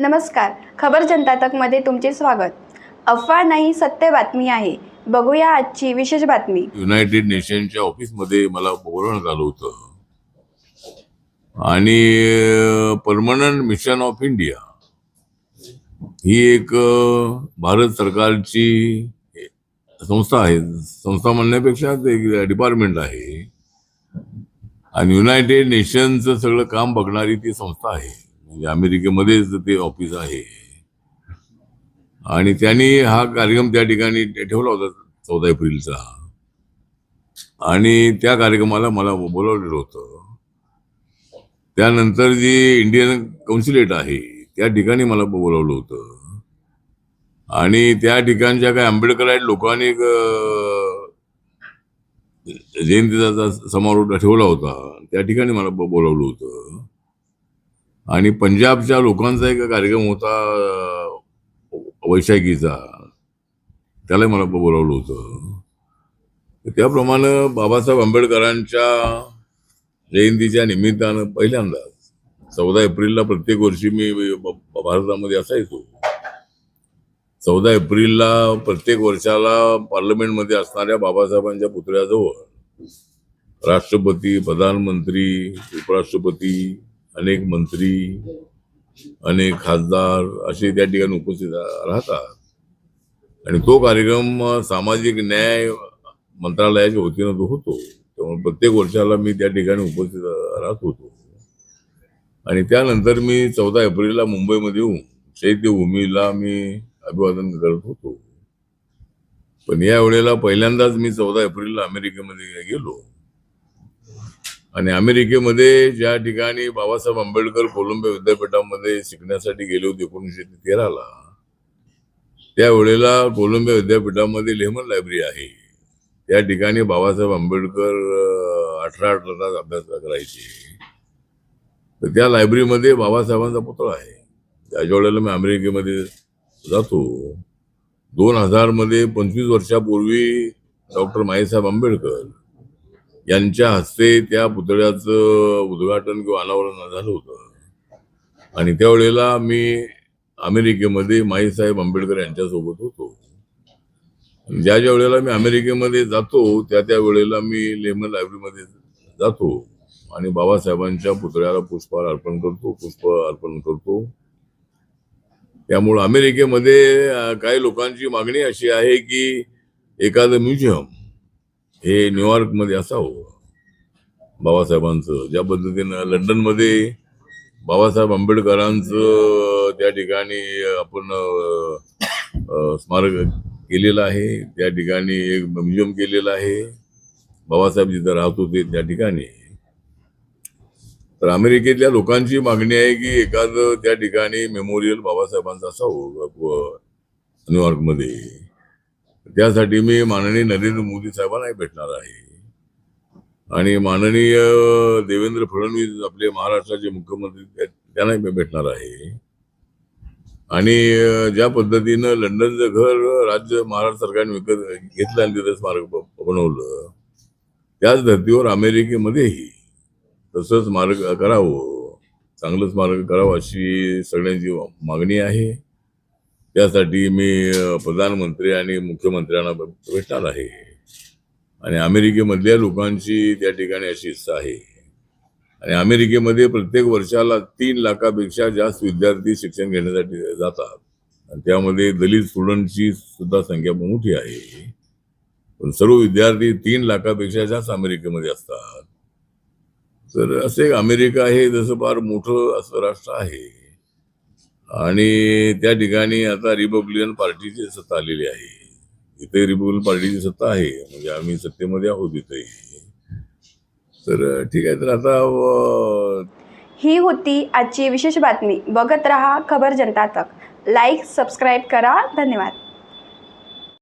नमस्कार. खबर जनता तकमध्ये तुमचे स्वागत. अफवा नाही सत्य बातमी आहे. बघूया आजची विशेष बातमी. युनायटेड नेशनच्या ऑफिसमध्ये मला बोलवण्यात आलं होतं. आणि परमनंट मिशन ऑफ इंडिया ही एक भारत सरकारची संस्था आहे. संस्था म्हणण्यापेक्षा एक डिपार्टमेंट आहे. आणि युनायटेड नेशनचं सगळं काम बघणारी ती संस्था आहे. म्हणजे अमेरिकेमध्येच ते ऑफिस आहे. आणि त्यांनी हा कार्यक्रम त्या ठिकाणी ठेवला होता चौदा एप्रिलचा. आणि त्या कार्यक्रमाला मला बोलावलेलं होतं. त्यानंतर जी इंडियन कौन्सिलेट आहे त्या ठिकाणी मला बोलावलं होतं. आणि त्या ठिकाणच्या काही आंबेडकर आहेत लोकांनी जयंतीचा समारोह ठेवला होता. त्या ठिकाणी मला बोलावलं होतं. आणि पंजाबच्या लोकांचा एक कार्यक्रम होता वैशाखीचा. त्यालाही मला बोलावलं होतं. त्याप्रमाणे बाबासाहेब आंबेडकरांच्या जयंतीच्या निमित्तानं पहिल्यांदाच चौदा एप्रिलला प्रत्येक वर्षी मी भारतामध्ये असायचो चौदा एप्रिलला प्रत्येक वर्षाला पार्लमेंटमध्ये असणाऱ्या बाबासाहेबांच्या पुतळ्याजवळ राष्ट्रपती प्रधानमंत्री उपराष्ट्रपती अनेक मंत्री अनेक खासदार असे त्या ठिकाणी उपस्थित राहतात. आणि तो कार्यक्रम सामाजिक न्याय मंत्रालयाच्या वतीनं तो होतो त्यामुळे प्रत्येक वर्षाला मी त्या ठिकाणी उपस्थित राहत होतो. आणि त्यानंतर मी चौदा एप्रिलला मुंबईमध्ये येऊन चैत्यभूमीला मी अभिवादन करत होतो. पण या वेळेला पहिल्यांदाच मी चौदा एप्रिलला अमेरिकेमध्ये गेलो. आणि अमेरिकेमध्ये ज्या ठिकाणी बाबासाहेब आंबेडकर कोलंबिया विद्यापीठामध्ये शिकण्यासाठी गेले होते एकोणीसशे तेराला त्यावेळेला कोलंबिया विद्यापीठामध्ये लेमन लायब्ररी आहे. त्या ठिकाणी बाबासाहेब आंबेडकर अठरा अठरा तास अभ्यास करायचे. तर त्या लायब्ररीमध्ये बाबासाहेबांचा पुतळा आहे. त्याच्या वेळेला मी अमेरिकेमध्ये जातो. दोन हजारमध्ये पंचवीस वर्षापूर्वी डॉक्टर माईसाहेब आंबेडकर यांच्या हस्ते त्या पुतळ्याचं उद्घाटन किंवा अनावरण झालं होतं. आणि त्यावेळेला मी अमेरिकेमध्ये माईसाहेब आंबेडकर यांच्यासोबत होतो. ज्या ज्या वेळेला मी अमेरिकेमध्ये जातो त्या त्या वेळेला मी लेमन लायब्ररीमध्ये जातो आणि बाबासाहेबांच्या पुतळ्याला पुष्पहार अर्पण करतो पुष्प अर्पण करतो. त्यामुळं अमेरिकेमध्ये काही लोकांची मागणी अशी आहे की एखादं म्युझियम हे न्यूयॉर्कमध्ये असावं. बाबासाहेबांचं. ज्या पद्धतीनं लंडनमध्ये बाबासाहेब आंबेडकरांचं त्या ठिकाणी आपण स्मारक केलेलं आहे. त्या ठिकाणी एक म्युझियम केलेलं आहे. बाबासाहेब जिथं राहत होते त्या ठिकाणी. तर अमेरिकेतल्या लोकांची मागणी आहे की एखादं त्या ठिकाणी मेमोरियल बाबासाहेबांचं असावं न्यूयॉर्कमध्ये त्यासाठी मी माननीय नरेंद्र मोदी साहेबांनाही भेटणार आहे. आणि माननीय देवेंद्र फडणवीस आपले महाराष्ट्राचे मुख्यमंत्री त्यांनाही मी भेटणार आहे. आणि ज्या पद्धतीनं लंडनचं घर राज्य महाराष्ट्र सरकारने विकत घेतलं आणि तिथं स्मारक बनवलं त्याच धर्तीवर अमेरिकेमध्येही तसं स्मारक करावं चांगलं स्मारक करावं अशी सगळ्यांची मागणी आहे. त्यासाठी मी प्रधानमंत्री आणि मुख्यमंत्र्यांना भेटणार आहे. आणि अमेरिकेमधल्या लोकांची त्या ठिकाणी अशी इच्छा आहे. आणि अमेरिकेमध्ये प्रत्येक वर्षाला तीन लाखापेक्षा जास्त विद्यार्थी शिक्षण घेण्यासाठी जातात. आणि त्यामध्ये दलित स्टुडंटची सुद्धा संख्या मोठी आहे. पण सर्व विद्यार्थी तीन लाखापेक्षा जास्त अमेरिकेमध्ये असतात. तर असे एक अमेरिका हे जसं फार मोठं असं राष्ट्र आहे. आणि त्या ठिकाणी आता रिपब्लिकन पार्टीची सत्ता आलेली आहे. इथे रिपब्लिकन पार्टीची सत्ता आहे. म्हणजे आम्ही सत्तेमध्ये आहोत इथे. तर ठीक आहे. तर आता ही होती आजची विशेष बातमी. बघत रहा खबर जनता तक. लाईक सबस्क्राईब करा. धन्यवाद.